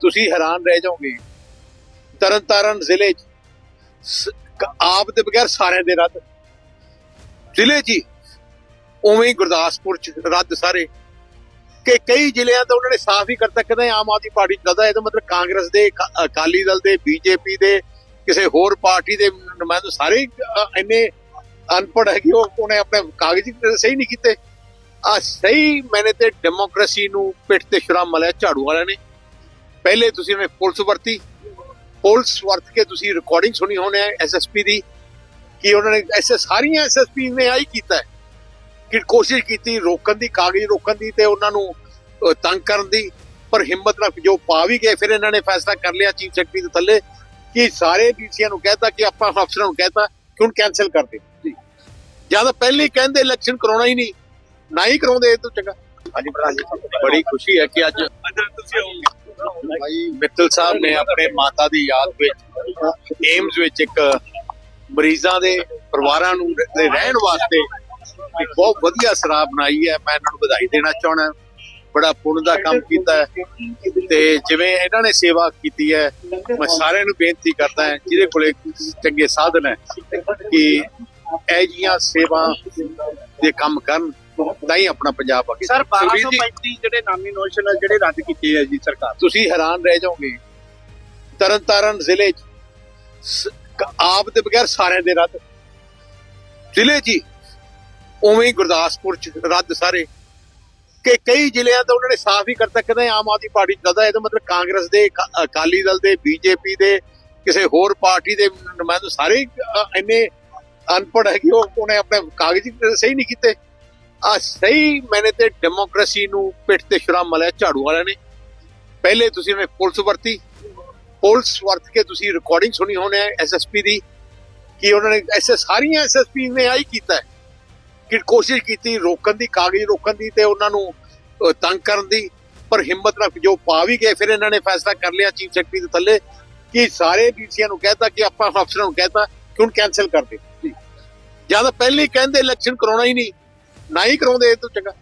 ਤੁਸੀਂ ਹੈਰਾਨ ਰਹਿ ਜਾਓਗੇ। ਤਰਨਤਾਰਨ ਜ਼ਿਲ੍ਹੇ 'ਚ ਆਪ ਦੇ ਬਗੈਰ ਸਾਰਿਆਂ ਦੇ ਰੱਦ। ਜ਼ਿਲ੍ਹੇ 'ਚ ਹੀ ਉਵੇਂ ਹੀ ਗੁਰਦਾਸਪੁਰ 'ਚ ਰੱਦ ਸਾਰੇ। ਕਿ ਕਈ ਜ਼ਿਲ੍ਹਿਆਂ ਤੋਂ ਉਹਨਾਂ ਨੇ ਸਾਫ਼ ਹੀ ਕਰਤਾ ਕਹਿੰਦੇ ਆਮ ਆਦਮੀ ਪਾਰਟੀ ਦਾ ਇਹਦਾ ਮਤਲਬ ਕਾਂਗਰਸ ਦੇ ਅਕਾਲੀ ਦਲ ਦੇ, ਬੀਜੇਪੀ ਦੇ, ਕਿਸੇ ਹੋਰ ਪਾਰਟੀ ਦੇ ਨੁਮਾਇੰਦੇ ਸਾਰੇ ਇੰਨੇ ਅਨਪੜ੍ਹ ਹੈਗੇ, ਉਹ ਉਹਨੇ ਆਪਣੇ ਕਾਗਜ਼ੀ ਸਹੀ ਨਹੀਂ ਕੀਤੇ। ਆ ਸਹੀ ਮੈਨੇ ਤੇ ਡੈਮੋਕ੍ਰੇਸੀ ਨੂੰ ਪਿੱਠ ਤੇ ਸ਼ਰਾਬ ਮਲਿਆ, ਝਾੜੂ ਵਾਲਿਆਂ ਨੇ। ਪਹਿਲੇ ਤੁਸੀਂ ਉਹਨੇ ਪੁਲਿਸ ਵਰਤੀ। ਪੁਲਿਸ ਵਰਤ ਕੇ ਤੁਸੀਂ ਰਿਕਾਰਡਿੰਗ ਸੁਣੀ ਹੋਣੀ ਹੈ ਐਸਐਸਪੀ ਦੀ ਕਿ ਉਹਨਾਂ ਨੇ ਐਸੇ ਸਾਰੀਆਂ ਐਸਐਸਪੀ ਨੇ ਆਈ ਕੀਤਾ ਕਿ ਕੋਸ਼ਿਸ਼ ਕੀਤੀ ਰੋਕਣ ਦੀ ਕਾਗਜ਼ ਰੋਕਣ ਦੀ ਤੇ ਉਹਨਾਂ ਨੂੰ ਤੰਗ ਕਰਨ ਦੀ ਪਰ ਹਿੰਮਤ ਨਾਲ ਜੋ ਪਾ ਵੀ ਗਏ ਫਿਰ ਇਹਨਾਂ ਨੇ ਫੈਸਲਾ ਕਰ ਲਿਆ ਚੀਫ ਸੈਕਟਰੀ ਦੇ ਥੱਲੇ ਕਿ ਸਾਰੇ ਡੀਸੀਆਂ ਨੂੰ ਕਹਿਤਾ ਕਿ ਆਪਾਂ ਅਫਸਰਾਂ ਨੂੰ ਕਹਿਤਾ ਕਿ ਹੁਣ ਕੈਨਸਲ ਕਰ ਦੇ। ਜ਼ਿਆਦਾ ਪਹਿਲੇ ਹੀ ਕਹਿੰਦੇ ਇਲੈਕਸ਼ਨ ਕਰਾਉਣਾ ਹੀ ਨਹੀਂ ਨਾ ਹੀ ਕਰਾਉਂਦੇ ਇਹ ਤੋਂ ਚੰਗਾ। ਹਾਂਜੀ ਪ੍ਰਧਾਨ ਜੀ ਬੜੀ ਖੁਸ਼ੀ ਹੈ ਕਿ ਅੱਜ ਭਾਈ ਮਿੱਤਲ ਸਾਹਿਬ ਨੇ ਆਪਣੇ ਮਾਤਾ ਦੀ ਯਾਦ ਵਿੱਚ, ਏਮਜ਼ ਵਿੱਚ ਇੱਕ ਮਰੀਜ਼ਾਂ ਦੇ ਪਰਿਵਾਰਾਂ ਨੂੰ ਦੇ ਰਹਿਣ ਵਾਸਤੇ ਇੱਕ ਬਹੁਤ ਵਧੀਆ ਸਰਾਬ ਬਣਾਈ ਹੈ। ਮੈਂ ਇਹਨਾਂ ਨੂੰ ਵਧਾਈ ਦੇਣਾ ਚਾਹਣਾ ਬੜਾ ਪੁੰਨ ਦਾ ਕੰਮ ਕੀਤਾ ਹੈ। ਤੇ ਜਿਵੇਂ ਇਹਨਾਂ ਨੇ ਸੇਵਾ ਕੀਤੀ ਹੈ, ਮੈਂ ਸਾਰਿਆਂ ਨੂੰ ਬੇਨਤੀ ਕਰਦਾ ਹਾਂ, ਜਿਹਦੇ ਕੋਲੇ ਚੰਗੇ ਸਾਧਨ ਹੈ ਕਿ ਇਹ ਜੀਆਂ ਸੇਵਾ ਦੇ ਕੰਮ ਕਰਨ। ਤਾਂ ਹੀ ਆਪਣਾ ਪੰਜਾਬ ਅੱਗੇ। ਸਰ ਸੁਖਬੀਰ ਜੀ, 1235 ਜਿਹੜੇ ਨਾਮੀਨੇਸ਼ਨ ਜਿਹੜੇ ਰੱਦ ਕੀਤੇ ਹੈ ਜੀ ਸਰਕਾਰ। ਤੁਸੀਂ ਹੈਰਾਨ ਰਹਿ ਜਾਓਗੇ। ਤਰਨਤਾਰਨ ਜ਼ਿਲ੍ਹੇ 'ਚ ਆਪ ਦੇ ਬਗੈਰ ਸਾਰਿਆਂ ਦੇ ਰੱਦ। ਜ਼ਿਲ੍ਹੇ ਹੀ ਉਵੇਂ ਹੀ ਗੁਰਦਾਸਪੁਰ 'ਚ ਰੱਦ ਸਾਰੇ। ਕਿ ਕਈ ਜ਼ਿਲ੍ਹਿਆਂ ਤੋਂ ਉਹਨਾਂ ਨੇ ਸਾਫ਼ ਹੀ ਕਰਤਾ ਕਹਿੰਦੇ ਆਮ ਆਦਮੀ ਪਾਰਟੀ ਦਾ ਇਹਦਾ ਮਤਲਬ ਕਾਂਗਰਸ ਦੇ ਅਕਾ- ਅਕਾਲੀ ਦਲ ਦੇ ਬੀਜੇਪੀ ਦੇ ਕਿਸੇ ਹੋਰ ਪਾਰਟੀ ਦੇ ਨੁਮਾਇੰਦੇ ਸਾਰੇ ਇੰਨੇ ਅਨਪੜ੍ਹ ਹੈਗੇ ਉਹ ਉਹਨੇ ਆਪਣੇ ਕਾਗਜ਼ੀ ਸਹੀ ਨਹੀਂ ਕੀਤੇ। ਆ ਸਹੀ ਮੈਨੇ ਤੇ ਡੈਮੋਕ੍ਰੇਸੀ ਨੂੰ ਪਿੱਠ ਤੇ ਸ਼ਰਾਮ ਮਲਿਆ, ਝਾੜੂ ਵਾਲਿਆਂ ਨੇ। ਪਹਿਲੇ ਤੁਸੀਂ ਉਹਨੇ ਪੁਲਿਸ ਵਰਤੀ। ਪੁਲਿਸ ਵਰਤ ਕੇ ਤੁਸੀਂ ਰਿਕਾਰਡਿੰਗ ਸੁਣੀ ਹੋਣੀ ਹੈ ਐਸਐਸਪੀ ਦੀ, ਕਿ ਉਹਨਾਂ ਨੇ ਐਸੇ ਸਾਰੀਆਂ ਐਸਐਸਪੀ ਨੇ ਆਈ ਕੀਤਾ ਕਿ ਕੋਸ਼ਿਸ਼ ਕੀਤੀ ਰੋਕਣ ਦੀ, ਕਾਗਜ਼ ਰੋਕਣ ਦੀ ਤੇ ਉਹਨਾਂ ਨੂੰ ਤੰਗ ਕਰਨ ਦੀ। ਪਰ ਹਿੰਮਤ ਨਾਲ ਜੋ ਪਾ ਵੀ ਗਏ, ਫਿਰ ਇਹਨਾਂ ਨੇ ਫੈਸਲਾ ਕਰ ਲਿਆ ਚੀਫ ਸੈਕਟਰੀ ਦੇ ਥੱਲੇ ਕਿ ਸਾਰੇ ਡੀਸੀਆਂ ਨੂੰ ਕਹਿਤਾ ਕਿ ਆਪਾਂ ਅਫਸਰਾਂ ਨੂੰ ਕਹਿਤਾ ਕਿ ਹੁਣ ਕੈਨਸਲ ਕਰ ਦੇ। ਜ਼ਿਆਦਾ ਪਹਿਲੇ ਕਹਿੰਦੇ ਇਲੈਕਸ਼ਨ ਕਰਾਉਣਾ ਹੀ ਨਹੀਂ। ਨਾ ਹੀ ਕਰਾਉਂਦੇ ਇਹ ਤੋਂ ਚੰਗਾ।